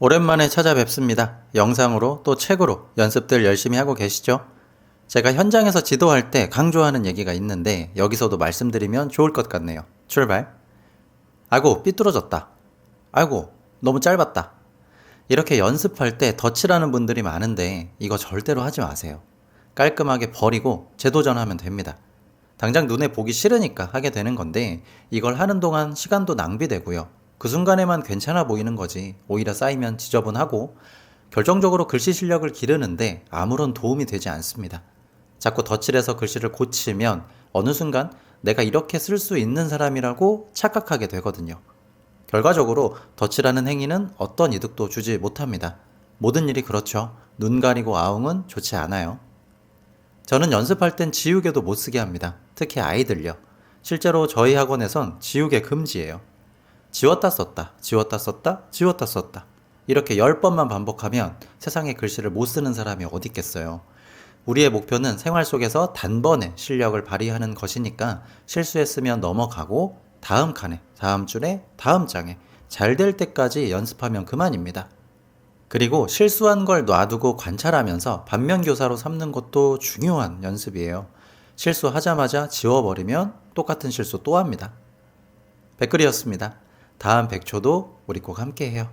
오랜만에 찾아뵙습니다. 영상으로 또 책으로 연습들 열심히 하고 계시죠? 제가 현장에서 지도할 때 강조하는 얘기가 있는데 여기서도 말씀드리면 좋을 것 같네요. 출발. 아이고, 삐뚤어졌다. 아이고, 너무 짧았다. 이렇게 연습할 때 덧칠하는 분들이 많은데 이거 절대로 하지 마세요. 깔끔하게 버리고 재도전하면 됩니다. 당장 눈에 보기 싫으니까 하게 되는 건데 이걸 하는 동안 시간도 낭비되고요. 그 순간에만 괜찮아 보이는 거지 오히려 쌓이면 지저분하고 결정적으로 글씨 실력을 기르는데 아무런 도움이 되지 않습니다. 자꾸 덧칠해서 글씨를 고치면 어느 순간 내가 이렇게 쓸 수 있는 사람이라고 착각하게 되거든요. 결과적으로 덧칠하는 행위는 어떤 이득도 주지 못합니다. 모든 일이 그렇죠. 눈 가리고 아웅은 좋지 않아요. 저는 연습할 땐 지우개도 못 쓰게 합니다. 특히 아이들요. 실제로 저희 학원에선 지우개 금지예요. 지웠다 썼다, 지웠다 썼다, 지웠다 썼다. 이렇게 10번만 반복하면 세상에 글씨를 못 쓰는 사람이 어디 있겠어요. 우리의 목표는 생활 속에서 단번에 실력을 발휘하는 것이니까 실수했으면 넘어가고 다음 칸에, 다음 줄에, 다음 장에 잘 될 때까지 연습하면 그만입니다. 그리고 실수한 걸 놔두고 관찰하면서 반면교사로 삼는 것도 중요한 연습이에요. 실수하자마자 지워버리면 똑같은 실수 또 합니다. 백글이었습니다. 다음 백초도 우리 꼭 함께 해요.